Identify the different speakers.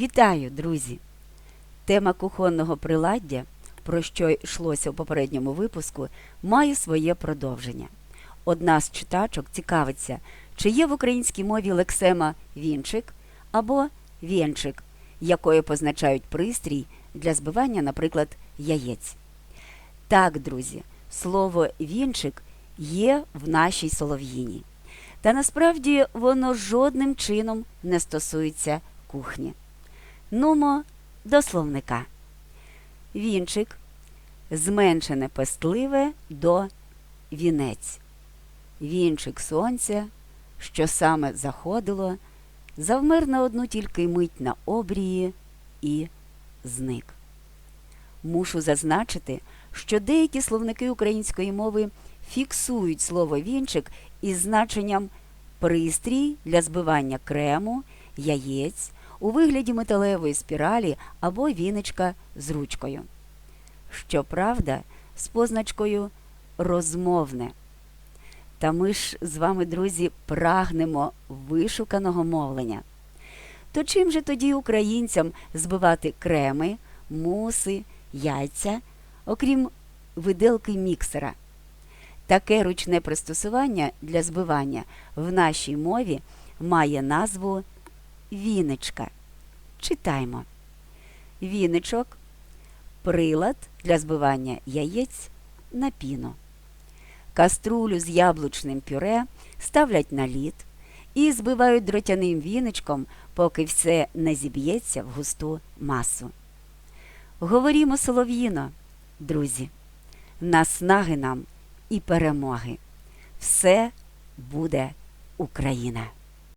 Speaker 1: Вітаю, друзі! Тема кухонного приладдя, про що йшлося у попередньому випуску, має своє продовження. Одна з читачок цікавиться, чи є в українській мові лексема вінчик або вінчик, якою позначають пристрій для збивання, наприклад, яєць. Так, друзі, слово вінчик є в нашій солов'їні. Та насправді воно жодним чином не стосується кухні. Нумо до словника. Вінчик зменшене пестливе до вінець. Вінчик сонця, що саме заходило, завмер на одну тільки мить на обрії і зник. Мушу зазначити, що деякі словники української мови фіксують слово вінчик із значенням пристрій для збивання крему, яєць у вигляді металевої спіралі або віничка з ручкою. Щоправда, з позначкою розмовне. Та ми ж з вами, друзі, прагнемо вишуканого мовлення. То чим же тоді українцям збивати креми, муси, яйця, окрім виделки міксера? Таке ручне пристосування для збивання в нашій мові має назву віничка. Читаймо. Віничок прилад для збивання яєць на піну. Каструлю з яблучним пюре ставлять на лід і збивають дротяним віничком, поки все не зіб'ється в густу масу. Говорімо солов'їно, друзі, наснаги нам і перемоги. Все буде Україна!